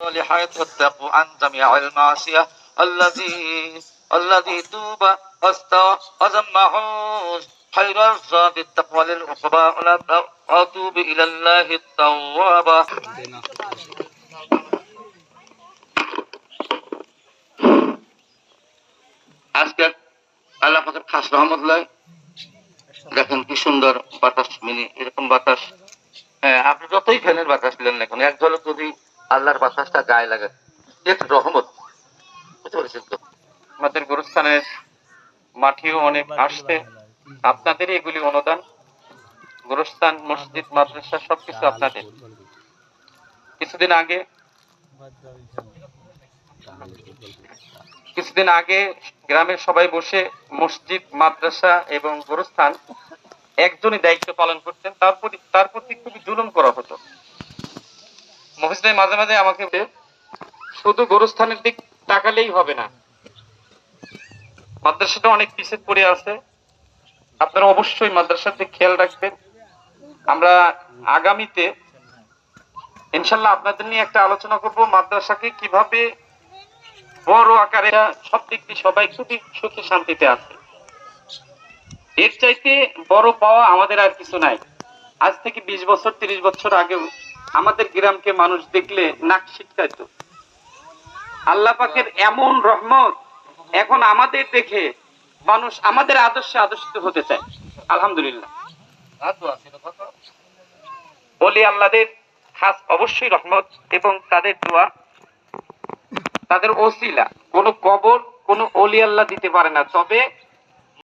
الصالحات واتقوا عن جميع المعصية الذي الذي توب واستوى وجمعوا خير الزاد التقوى للعقبى واتوب إلى الله التواب আজকে আল্লাহ পাকের খাস রহমত লয় দেখেন কি সুন্দর বাতাস মিনি এরকম বাতাস হ্যাঁ আপনি যতই ফ্যানের বাতাস দিলেন না এখন এক ঝলক যদি আল্লাহর বাতাসটা গায়ে লাগে। এক রহমত। আমাদের গুরুস্থানের মাটিও অনেক আসছে আপনাদের এগুলি অনুদান। গুরুস্থান মসজিদ মাদ্রাসা সবকিছু আপনাদের। কিছুদিন আগে কিছুদিন আগে গ্রামের সবাই বসে মসজিদ মাদ্রাসা এবং গুরুস্থান একজনই দায়িত্ব পালন করতেন। তার প্রতি তার প্রতি খুবই জুলুম করা হতো ভাই মাঝে মাঝে আমাকে শুধু গোরস্থানের দিক তাকালেই হবে না। মাদ্রাসাটা অনেক পিছিয়ে পড়ে আছে। আপনারা অবশ্যই মাদ্রাসার দিকে খেয়াল রাখবেন। আমরা আগামীতে ইনশাল্লাহ আপনাদের নিয়ে একটা আলোচনা করব মাদ্রাসাকে কীভাবে বড় আকারে সব দিক দিয়ে সবাই খুবই সুখে শান্তিতে আছে। এর চাইতে বড় পাওয়া আমাদের আর কিছু নাই। আজ থেকে বিশ বছর, তিরিশ বছর আগেও আমাদের গ্রামকে মানুষ দেখলে নাক ছিটকাইতো। আল্লাহ পাকের এমন রহমত এখন আমাদের দেখে মানুষ আমাদের আদর্শে আদর্শিত হতে চায়। আলহামদুলিল্লাহ। বলি আল্লাহদের খাস অবশ্যই রহমত এবং তাদের দোয়া, তাদের ওসিলা। কোন কবর কোন অলি আল্লাহ দিতে পারে না। তবে